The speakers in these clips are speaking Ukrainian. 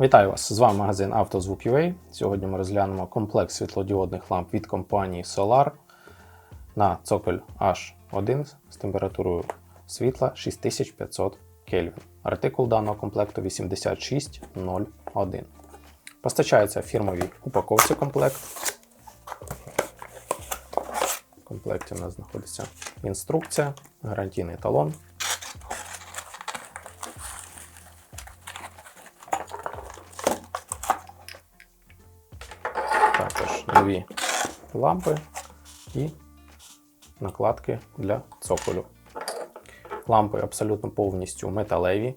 Вітаю вас! З вами магазин «Автозвук.UA». Сьогодні ми розглянемо комплекс світлодіодних ламп від компанії Solar на цоколь H1 з температурою світла 6500 Кельвін. Артикул даного комплекту 8601. Постачається в фірмовій упаковці комплект. В комплекті у нас знаходиться інструкція, гарантійний талон. Нові лампи і накладки для цоколю. Лампи абсолютно повністю металеві.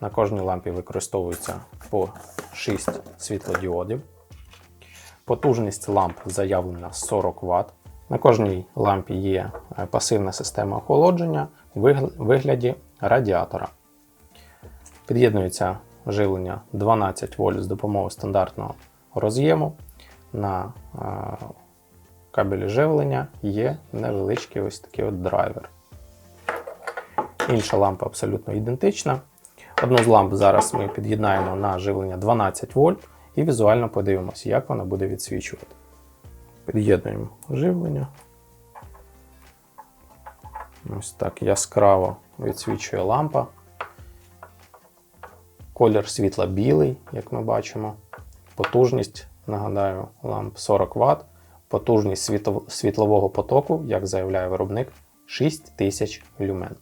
На кожній лампі використовується по 6 світлодіодів. Потужність ламп заявлена 40 Вт. На кожній лампі є е, пасивна система охолодження у вигляді радіатора. Під'єднується живлення 12 вольт з допомогою стандартного роз'єму. На е, кабелі живлення є невеличкий ось такий от драйвер. Інша лампа абсолютно ідентична. Одну з ламп зараз ми під'єднаємо на живлення 12 вольт і візуально подивимося, як вона буде відсвічувати. Під'єднуємо живлення. Ось так яскраво відсвічує лампа. Колір світла білий, як ми бачимо. Потужність, нагадаю, ламп 40 Вт. Потужність світло- світлового потоку, як заявляє виробник, 6000 люмен.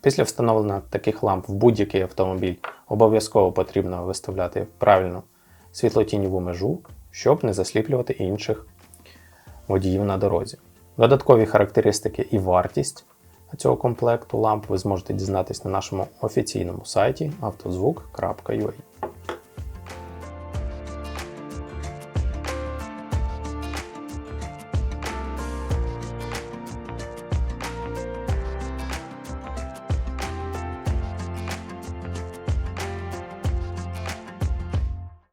Після встановлення таких ламп в будь-який автомобіль обов'язково потрібно виставляти правильну світлотіньову межу, щоб не засліплювати інших водіїв на дорозі. Додаткові характеристики і вартість цього комплекту ламп ви зможете дізнатись на нашому офіційному сайті автозвук.ua.